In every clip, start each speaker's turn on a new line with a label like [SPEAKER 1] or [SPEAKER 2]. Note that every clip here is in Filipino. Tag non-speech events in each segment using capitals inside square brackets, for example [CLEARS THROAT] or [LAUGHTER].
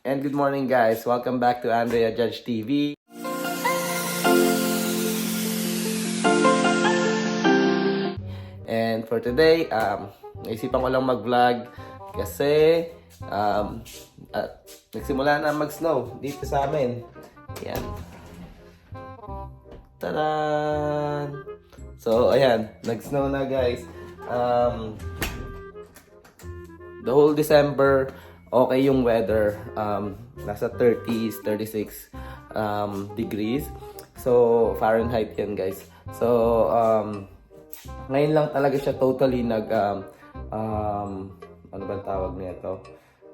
[SPEAKER 1] And good morning guys. Welcome back to Andrea Judge TV. And for today, um, naisipan ko lang mag-vlog kasi um, at nagsimula na mag-snow dito sa amin. Yan. Taran! So, ayan. Nag-snow na guys. Um, the whole December, okay yung weather. Um, nasa 30s, 36 um, degrees. So, Fahrenheit yan guys. So, um, ngayon lang talaga siya totally nag, um, um, ano ba tawag nito?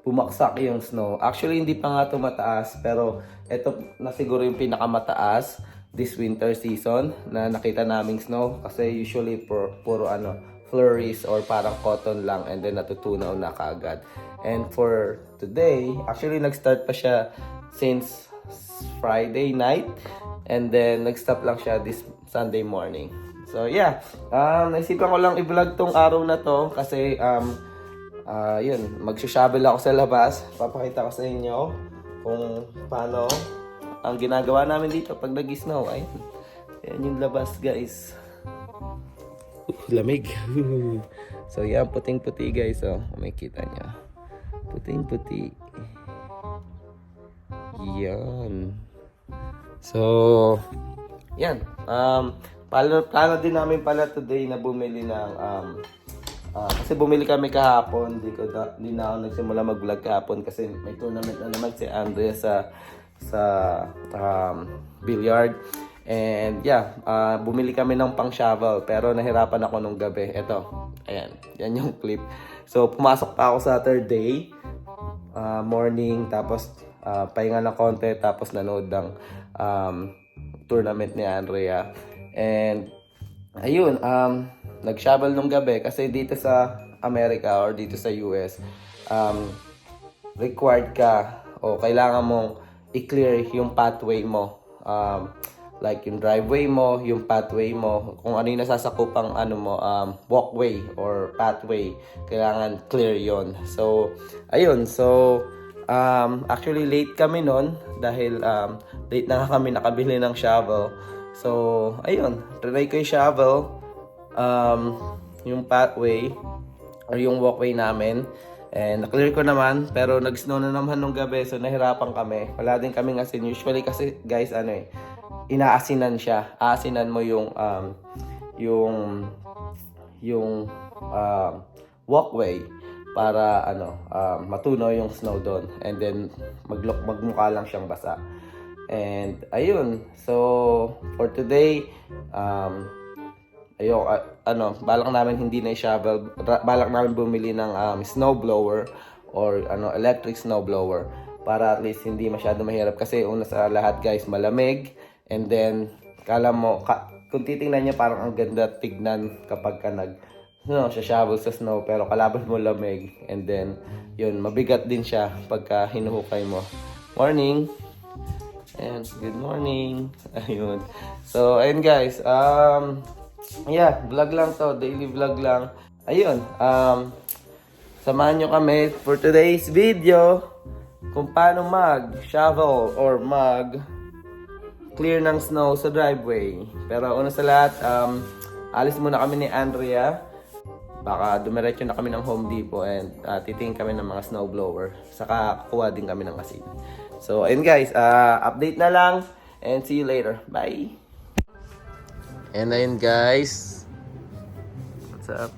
[SPEAKER 1] Pumaksak yung snow. Actually, hindi pa nga ito mataas, pero ito na siguro yung pinakamataas this winter season na nakita naming snow kasi usually puro, puro ano flurries or parang cotton lang and then natutunaw na kaagad. And for today, actually nag-start pa siya since Friday night and then nag-stop lang siya this Sunday morning. So yeah, um, naisipan ko lang i-vlog tong araw na to kasi um, ah yun, magsha-shovel ako sa labas. Papakita ko sa inyo kung paano ang ginagawa namin dito pag nag-snow. Ayun, yan yung labas guys. Lamig. [LAUGHS] so yan, puting-puti guys. Oh, kung makikita niya. Puting-puti. Yan. So, yan. Um, plano, plano din namin pala today na bumili ng um, ah, kasi bumili kami kahapon, di ko na, di na ako nagsimula mag-vlog kahapon kasi may tournament na naman si Andrea sa sa um, billiard. And yeah, ah, bumili kami ng pang shovel pero nahirapan ako nung gabi. Ito, ayan, yan yung clip. So pumasok pa ako sa third day, ah, morning, tapos ah, pahinga ng konti, tapos nanood ng um, tournament ni Andrea. And ayun, um, nag-shovel nung gabi kasi dito sa America or dito sa US, um, required ka o kailangan mong i-clear yung pathway mo. Um, like yung driveway mo, yung pathway mo, kung ano yung nasasakupang ano mo, um, walkway or pathway, kailangan clear yon So, ayun. So, um, actually late kami nun dahil um, late na kami nakabili ng shovel. So, ayun. Try ko yung shovel, um, yung pathway, or yung walkway namin. And na-clear ko naman, pero nag-snow na naman nung gabi, so nahirapan kami. Wala din kaming asin. Usually kasi, guys, ano eh, inaasinan siya. Aasinan mo yung, um, yung, yung, um, walkway para ano, um, matunaw yung snow doon. And then, maglok, magmukha lang siyang basa. And, ayun. So, for today, um, Ayo, ah, ano, balak namin hindi na i-shovel, ra- balak namin bumili ng um, snow blower or ano, electric snow blower para at least hindi masyado mahirap kasi una sa lahat guys, malamig and then kala mo ka, kung titingnan niya parang ang ganda tignan kapag ka nag siya shovel sa snow pero kalaban mo lamig and then yun, mabigat din siya pagka hinuhukay mo. Morning. And good morning. [LAUGHS] Ayun. So, ayun guys. Um, yeah, vlog lang to. Daily vlog lang. Ayun. Um, samahan nyo kami for today's video kung paano mag-shovel or mag clear ng snow sa driveway. Pero una sa lahat, um, alis muna kami ni Andrea. Baka dumiretso na kami ng Home Depot and uh, titingin kami ng mga snow blower. Saka kukuha din kami ng asin. So, ayun guys, uh, update na lang and see you later. Bye! And ayun guys. What's up?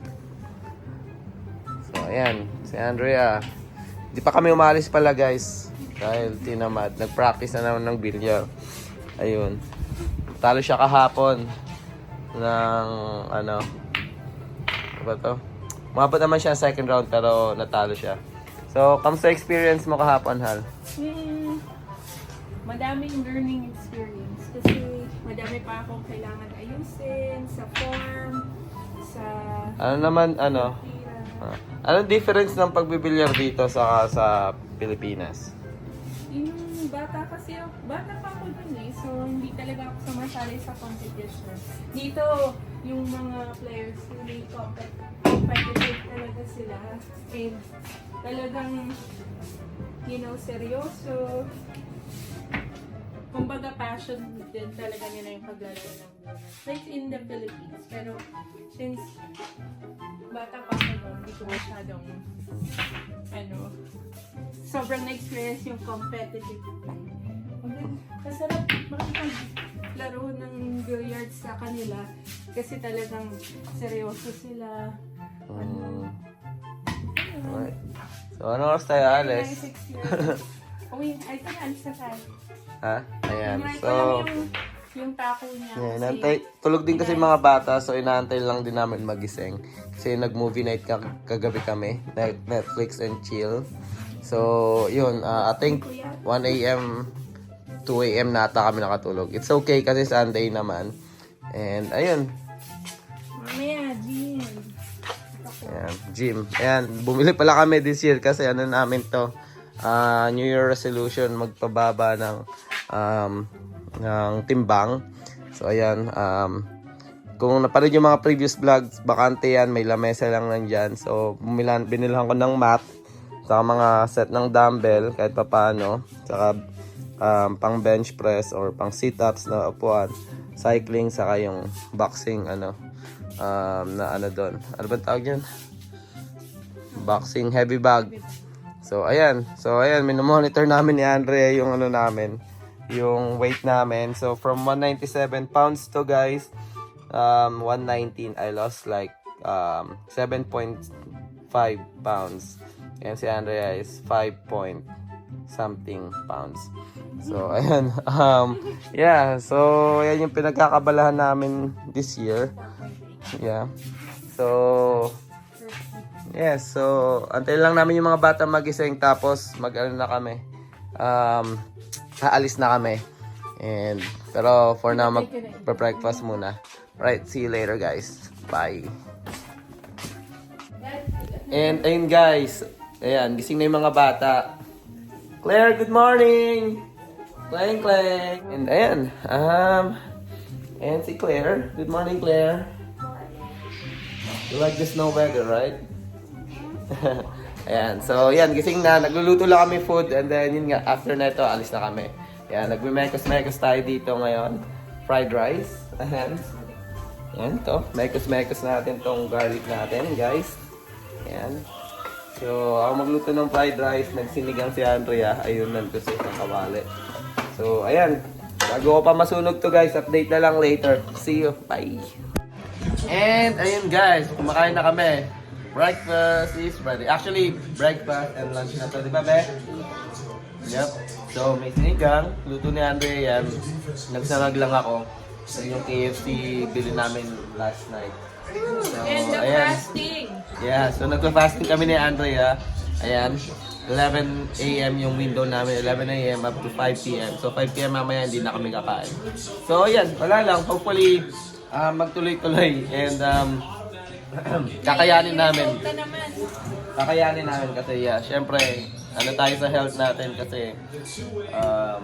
[SPEAKER 1] So, ayan. Si Andrea. Di pa kami umalis pala guys. Dahil tinamad. Nag-practice na naman ng bilyar. Ayun. Talo siya kahapon. Ng ano. Ano ba to? Umabot naman siya second round pero natalo siya. So, kamusta experience mo kahapon, Hal?
[SPEAKER 2] Hmm, madaming learning experience kasi madami pa akong kailangan ayusin sa form, sa
[SPEAKER 1] Ano naman, ano? Ah, anong difference ng pagbibilyar dito sa sa Pilipinas?
[SPEAKER 2] Yung bata kasi, bata pa ako dun eh, so hindi talaga ako sumasali sa competition. Dito, yung mga players, really compet- competitive talaga sila. And talagang you know, seryoso. Kumbaga passion din talaga nila yung paglalaro ng donuts. Like in the Philippines. Pero since bata pa ako noon, hindi ko masyadong ano, sobrang na-experience yung competitive play. Masarap makipaglaro ng billiards sa kanila kasi talagang seryoso sila.
[SPEAKER 1] Mm. Alright. So, ano oras tayo,
[SPEAKER 2] six years. Uy, ay, ito na, alis na tayo.
[SPEAKER 1] Ha? Ayan.
[SPEAKER 2] Ko
[SPEAKER 1] So,
[SPEAKER 2] lang yung, yung niya.
[SPEAKER 1] Yeah,
[SPEAKER 2] kasi-
[SPEAKER 1] tulog din kasi mga bata, so inaantay lang din namin magising. Kasi nag-movie night ka, kagabi kami, Net- Netflix and chill. So, yun, uh, I think 1 a.m., 2 a.m. nata kami nakatulog. It's okay kasi Sunday naman. And, ayun,
[SPEAKER 2] Mamaya, Jean.
[SPEAKER 1] Ayan, gym. Ayan, bumili pala kami this year kasi ano namin to, ah, New Year resolution, magpababa ng, um, ng timbang. So, ayan, um, kung napanood yung mga previous vlogs, bakante yan, may lamesa lang nandyan. So, bumilan, binilhan ko ng mat, saka mga set ng dumbbell, kahit pa paano, saka um, pang bench press or pang sit-ups na upuan, cycling, saka yung boxing, ano, um, na ano doon. Ano ba tawag yun? Boxing heavy bag. So, ayan. So, ayan. Minomonitor namin ni Andre yung ano namin. Yung weight namin. So, from 197 pounds to guys, um, 119. I lost like um, 7.5 pounds. And si Andrea is 5 point something pounds. So, [LAUGHS] ayan. Um, yeah. So, ayan yung pinagkakabalahan namin this year. Yeah. So, yes. So, antay lang namin yung mga bata magising tapos mag-ano na kami. Um, aalis na kami. And, pero for now, mag-breakfast muna. Right, see you later guys. Bye. And, ayun guys. Ayan, gising na yung mga bata. Claire, good morning! Clang, clang! And ayan, um, and si Claire. Good morning, Claire. You like the snow weather, right? [LAUGHS] Ayan, so yan, gising na. Nagluluto lang kami food and then yun nga, after na ito, alis na kami. Ayan, nagmimekos-mekos tayo dito ngayon. Fried rice. Ayan. Ayan, to. Mekos-mekos natin tong garlic natin, guys. Ayan. So, ako magluto ng fried rice, nagsinigang si Andrea. Ayun, nandito sa isang kawali. So, ayan. Bago ko pa masunog to guys, update na lang later. See you. Bye. And ayun guys, kumakain na kami. Breakfast is ready. Actually, breakfast and lunch na to, di ba, Be? Yep. So, may sinigang. Luto ni Andre yan. Nagsarag lang ako. So, yung KFC bili namin last night. So,
[SPEAKER 2] And the
[SPEAKER 1] ayan.
[SPEAKER 2] fasting.
[SPEAKER 1] Yeah, so nagpa-fasting kami ni Andrea. Ayan. 11 a.m. yung window namin, 11 a.m. up to 5 p.m. So 5 p.m. mamaya hindi na kami kakain. So ayan, wala lang. Hopefully, ah, magtuloy-tuloy and um, [CLEARS THROAT] kakayanin namin. Kakayanin namin kasi yeah, syempre, ano tayo sa health natin kasi um,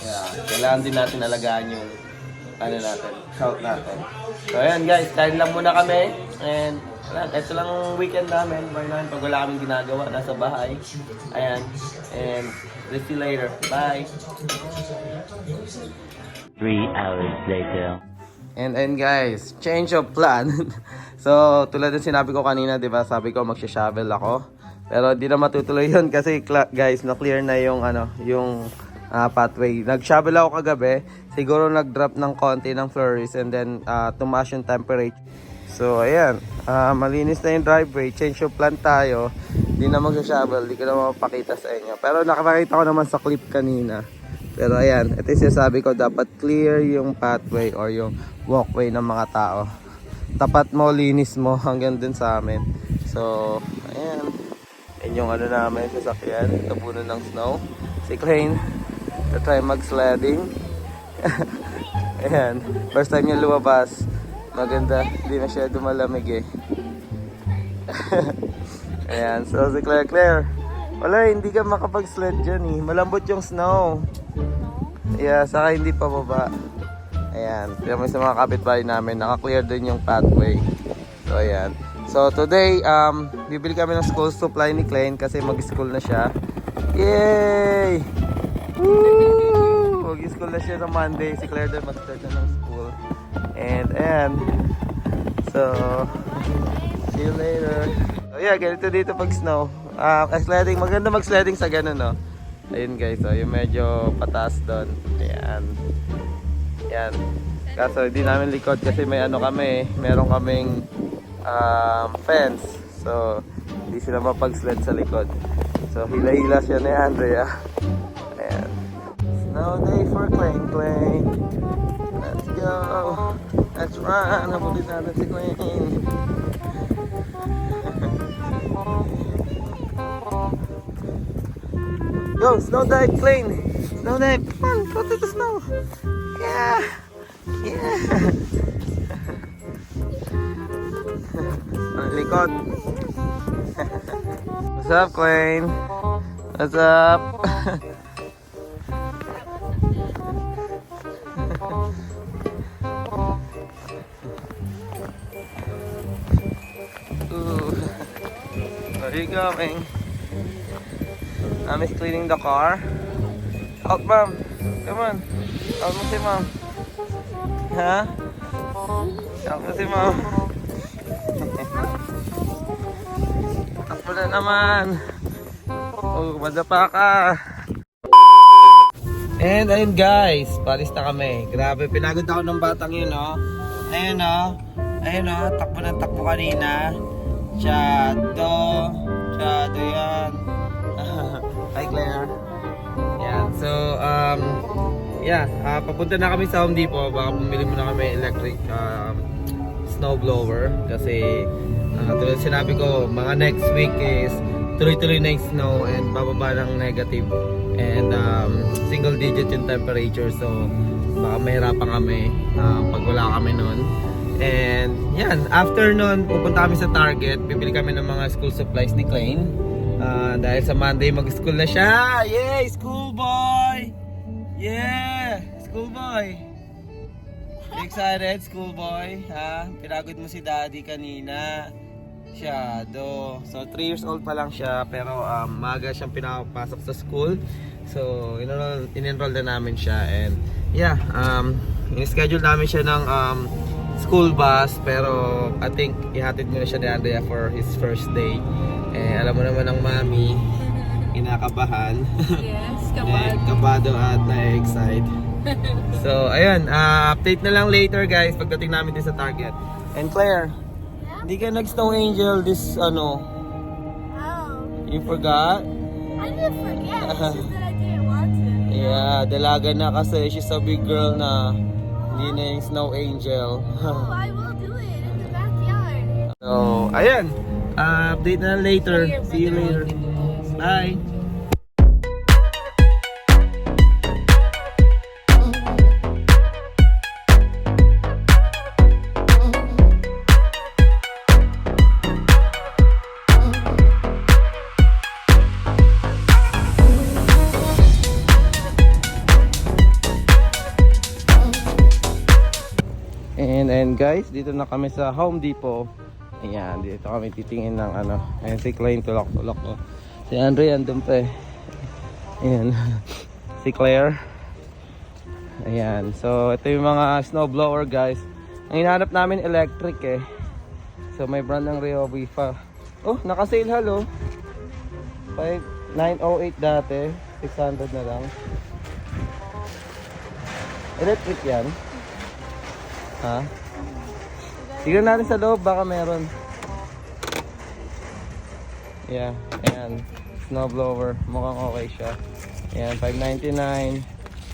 [SPEAKER 1] yeah, kailangan din natin alagaan yung ano natin, health natin. So ayan guys, kain lang muna kami and wala, ito lang ang weekend namin. Bye namin pag wala kaming ginagawa, nasa bahay. Ayan. And we'll see you later. Bye.
[SPEAKER 3] Three hours later.
[SPEAKER 1] And and guys, change of plan. [LAUGHS] so, tulad ng sinabi ko kanina, 'di ba? Sabi ko magsha-shovel ako. Pero di na matutuloy 'yun kasi guys, na-clear na yung ano, yung ah, pathway. Nag-shovel ako kagabi. Siguro nag-drop ng konti ng flurries and then ah, tumaas yung temperature. So, ayan. Ah, malinis na yung driveway. Change of plan tayo. Di na magsha-shovel. Di ko na mapakita sa inyo. Pero nakakita ko naman sa clip kanina. Pero ayan, ito yung sinasabi ko, dapat clear yung pathway or yung walkway ng mga tao. Tapat mo, linis mo [LAUGHS] hanggang dun sa amin. So, ayan. Yan yung ano namin, sasakyan, tabunan ng snow. Si Crane, try mag-sledding. [LAUGHS] ayan, first time niya lumabas. Maganda, hindi na siya dumalamig eh. [LAUGHS] ayan, so si Claire, Claire, wala, hindi ka makapag-sled dyan eh. Malambot yung snow. Yeah, saka hindi pa baba. Ayan, may sa mga kapitbahay namin, naka-clear din yung pathway. So, ayan. So, today, um, bibili kami ng school supply ni Klein kasi mag-school na siya. Yay! Woo! Mag-school na siya sa Monday. Si Claire doon mag-start na ng school. And, and, so, see you later. So yeah, ganito dito pag snow. Ah, sledding, maganda mag-sledding sa ganun, no? Ayun guys, so yung medyo pataas doon. Ayan. Ayan. Kaso hindi namin likod kasi may ano kami, meron kaming um, fence. So, hindi sila mapag-sled sa likod. So, hila-hila siya ni Andrea. Ayan. Snow day for Clang Clang. Let's go. Let's run. Habulin natin si Clang. [LAUGHS] Go, snow dive plane. Snow dive. Come on, go to the snow. Yeah. Yeah. [LAUGHS] Ang likod. [LAUGHS] What's up, Queen? What's up? [LAUGHS] Ooh. Where are you going? Is cleaning the car. Out, mom. Come on. Out mo si mom. Ha? Out mo si mom. Takbo na naman. Oh, madapa ka. And ayun guys, palis na kami. Grabe, pinagod ako ng batang yun, no? Ayun, no? Ayun, no? Takbo ng takbo kanina. Chado. Chado yan. [LAUGHS] Hi, Claire. Yan. So, um, yeah. ah, papunta na kami sa Home Depot. Baka bumili muna kami electric um, snow blower. Kasi, ah, tulad sinabi ko, mga next week is tuloy-tuloy na yung snow and bababa ng negative and um, single digit yung temperature. So, baka mahirapan kami ah, pag wala kami noon. And yan, after nun, pupunta kami sa Target. Bibili kami ng mga school supplies ni Klein. Ah, dahil sa Monday mag-school na siya. Yay! School boy! Yeah! School boy! Excited, school boy? Ha? Pinagod mo si daddy kanina. Shadow. So, 3 years old pa lang siya, pero um, maga siyang pinapasok sa school. So, in-enroll, in-enroll na namin siya. And, yeah, um, in-schedule namin siya ng um, school bus, pero I think ihatid mo na siya ni Andrea for his first day. Eh, alam mo naman ang mami, kinakabahan.
[SPEAKER 2] Yes, [LAUGHS] kapag.
[SPEAKER 1] kabado at na-excite. [LAUGHS] so, ayun, ah, update na lang later guys pagdating namin din sa Target. And Claire, hindi ka nag-snow angel this, ano,
[SPEAKER 4] Oh,
[SPEAKER 1] you forgot?
[SPEAKER 4] I didn't forget. It's just that I didn't want to.
[SPEAKER 1] Yeah, dalaga na kasi she's a big girl na hindi na yung snow angel.
[SPEAKER 4] Oh, I will do it in the backyard.
[SPEAKER 1] so, ayun, ah, update na later. See you later. Bye! And and guys, dito na kami sa Home Depot. Ayan, dito kami titingin ng ano. Ayan si Clay tulak-tulak ko. Si Andre andun pa eh. Ayan. [LAUGHS] si Claire. Ayan. So, ito yung mga snow blower guys. Ang hinahanap namin electric eh. So, may brand ng Ryobi pa. Oh, naka-sale halo. 5908 dati. 600 na lang. Electric yan. Ha? Tignan natin sa loob, baka meron. Yeah, ayan. Snow blower, mukhang okay siya. Ayan, 599.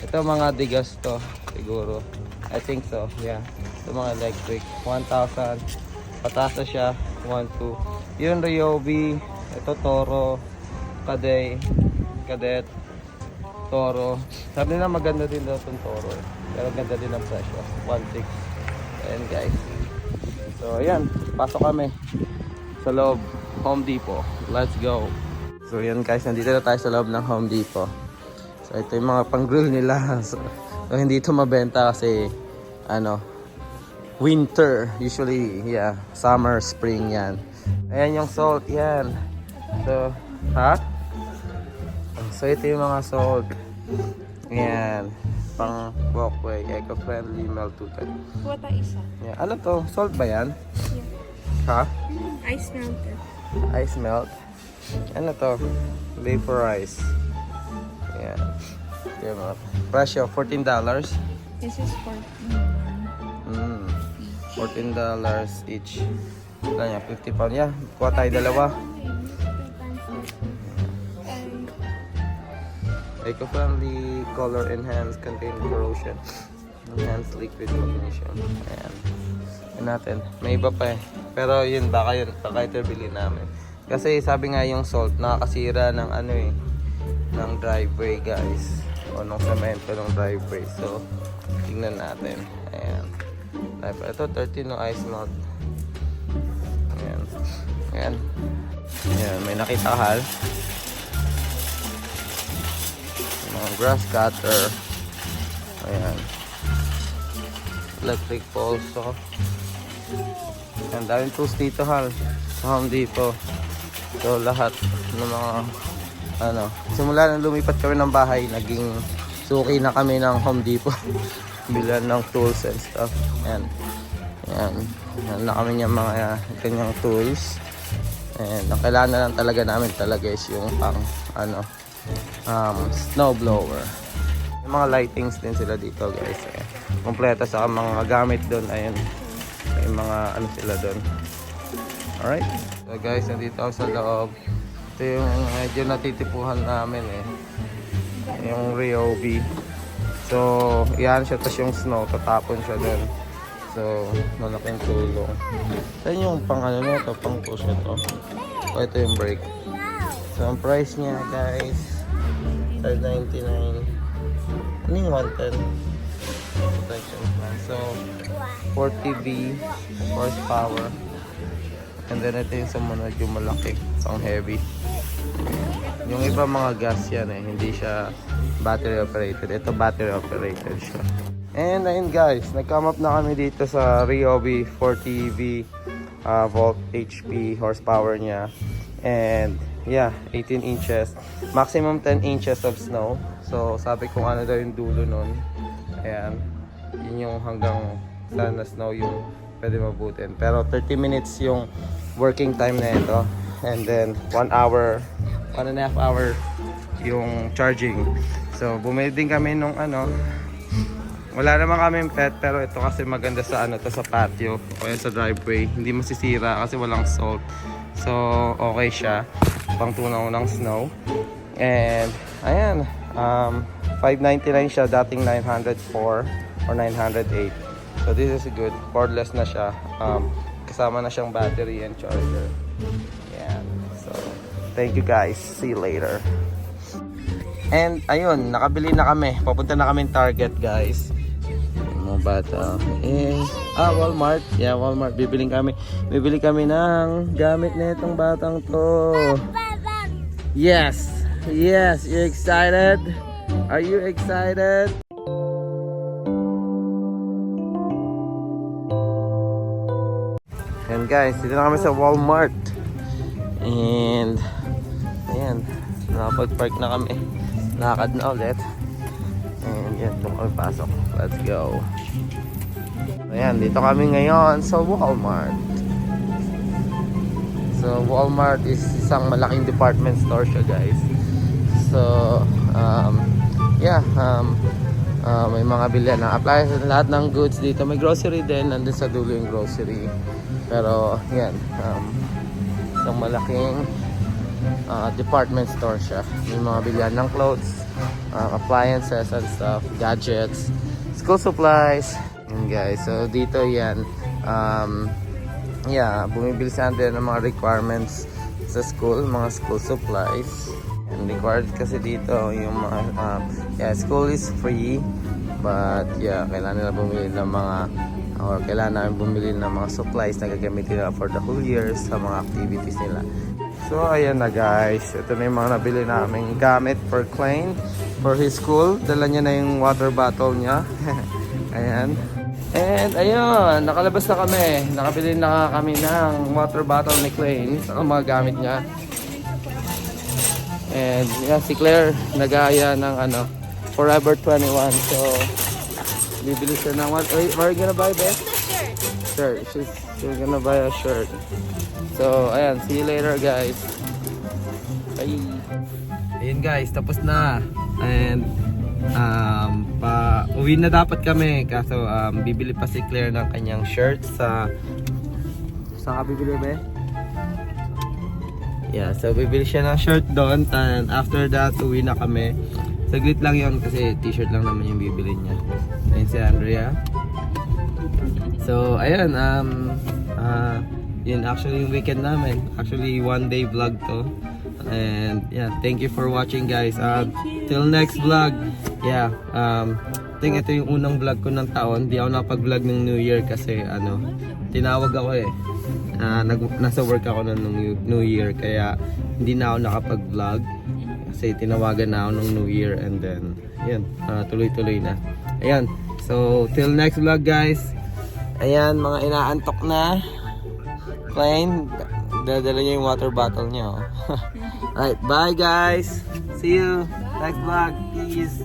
[SPEAKER 1] Ito mga digas to, siguro. I think so, yeah. Ito mga electric, 1,000. Pataas na siya, 1,2. Yun, Ryobi. Ito, Toro. Cadet. Cadet. Toro. Sabi nila maganda din daw itong Toro. eh. Pero ganda din ang presyo. 1.6. Ayan guys. So ayan, pasok kami sa loob. Home Depot. Let's go. So ayan guys, nandito na tayo sa loob ng Home Depot. So ito yung mga pang-grill nila. [LAUGHS] So, so hindi ito mabenta kasi ano, winter. Usually, yeah, summer, spring yan. Ayan yung salt, yan. So, ha? So, ito yung mga salt. Ayan. Pang walkway, eco-friendly, melted.
[SPEAKER 2] Kuwata isa.
[SPEAKER 1] Yeah. Ano to? Salt ba yan? Ha?
[SPEAKER 2] Ice melted.
[SPEAKER 1] Ice melt. Ano to? Vaporize. Ayan. Ayan mga. Presyo, $14.
[SPEAKER 2] This is for
[SPEAKER 1] Mm. $14 each. Wala niya, 50 pound. Yeah, kuha tayo dalawa. Eco-friendly, color enhanced, contain corrosion. Enhanced liquid ignition. Ayan. Yan natin. May iba pa eh. Pero yun, baka yun, baka ito bilhin namin. Kasi sabi nga yung salt, nakakasira ng ano eh, ng driveway guys. O ng semento ng driveway. So, tingnan natin. Ayan. Ito, 13 no ice melt. Ayan. Ayan. Ayan, may nakita hal. Mga grass cutter. Ayan. Electric poles. So, ang daming tools dito hal. Sa Home Depot. So, lahat ng mga ano, simula nang lumipat kami ng bahay, naging suki na kami ng Home Depot. [LAUGHS] Bilan ng tools and stuff. Ayan. Ayan. Ayan na kami niyang mga kanyang tools. And ang kailangan na lang talaga namin talaga is yung pang ano um, snow blower. Yung mga lightings din sila dito guys. Ayan. Kompleto sa mga gamit doon. Ayun. May mga ano sila doon. Alright. So guys, nandito ako sa loob. Ito yung medyo natitipuhan namin eh. Yung Ryobi. So, yan siya. Tapos yung snow, tatapon siya doon. So, malaking tulong. Saan yung pang ano nito? Pang push ito. O ito yung brake. So, ang price niya guys, 599 Ano yung 110? Protection plan. So, 40B horsepower. And then ito yung sumunod yung malaki, pang heavy. Yung iba mga gas yan eh, hindi siya battery operated. Ito battery operated siya. And ayun guys, nag-come up na kami dito sa Ryobi 40V uh, volt HP horsepower niya. And yeah, 18 inches. Maximum 10 inches of snow. So sabi ko ano daw yung dulo nun. Ayan. Yun yung hanggang saan na snow yung pwede mabutin. Pero 30 minutes yung working time na ito. And then 1 hour, 1 and a half hour yung charging. So bumili din kami nung ano, wala naman kaming pet pero ito kasi maganda sa ano to sa patio o sa driveway. Hindi masisira kasi walang salt. So okay siya. Pang tunaw ng snow. And ayan, um, 599 siya dating 904 or 908. So this is good. Cordless na siya. Um, kasama na siyang battery and charger. Ayan. So thank you guys. See you later. And ayun, nakabili na kami. Papunta na kami Target, guys. Mga bata. Eh, ah, Walmart. Yeah, Walmart. Bibiling kami. Bibili kami ng gamit na itong batang to. Yes. Yes. You excited? Are you excited? Yan guys, dito na kami sa Walmart. And ayan, nakapag-park na kami. Lakad na ulit. And yan, doon kami pasok. Let's go. Ayan, dito kami ngayon sa Walmart. So, Walmart is isang malaking department store siya, guys. So, um, yeah, um, uh, may mga bilhan na appliances, lahat ng goods dito. May grocery din, nandun sa dulo yung grocery. Pero, yan, um, isang malaking uh, department store siya. May mga bilhan ng clothes, uh, appliances and stuff, gadgets, school supplies. Yan guys, so dito yan, um, yeah, bumibili sa atin ng mga requirements sa school, mga school supplies. And required kasi dito yung mga, um, yeah, school is free, but yeah, kailangan nila bumili ng mga or kailangan namin bumili ng mga supplies na gagamitin nila for the whole year sa mga activities nila. So, ayan na guys. Ito na yung mga nabili namin gamit for Klein for his school. Dala niya na yung water bottle niya. [LAUGHS] ayan. And ayun, nakalabas na kami. Nakabili na kami ng water bottle ni Klein sa mga gamit niya. And yan, si Claire nag-aaya ng ano, Forever 21. So, bibili siya ng what? Wait, are you gonna buy, Beth? Shirt. She's, she's gonna buy a shirt. So, ayan. See you later, guys. Bye. Ayun, guys. Tapos na. And, um, pa, uwi na dapat kami. Kaso, um, bibili pa si Claire ng kanyang shirt sa... Saan ka bibili, Beth? Yeah, so bibili siya ng shirt doon and after that uwi na kami. Saglit lang yon kasi t-shirt lang naman yung bibili niya. Ayun si Andrea. So, ayun, um, uh, yun actually yung weekend namin. Actually, one day vlog to. And yeah, thank you for watching guys. Uh, till next vlog. Yeah, um, I think ito yung unang vlog ko ng taon. Di ako nakapag-vlog ng New Year kasi ano, tinawag ako eh. Ah, nag, nasa work ako na nung New- New Year kaya hindi na ako nakapag-vlog kasi tinawagan na ako nung New Year and then yun, ah, tuloy-tuloy na. Ayan. So, till next vlog guys. Ayan, mga inaantok na. Klein, dadala niya yung water bottle niya. [LAUGHS] Oh. Alright, bye guys. See you next vlog. Peace.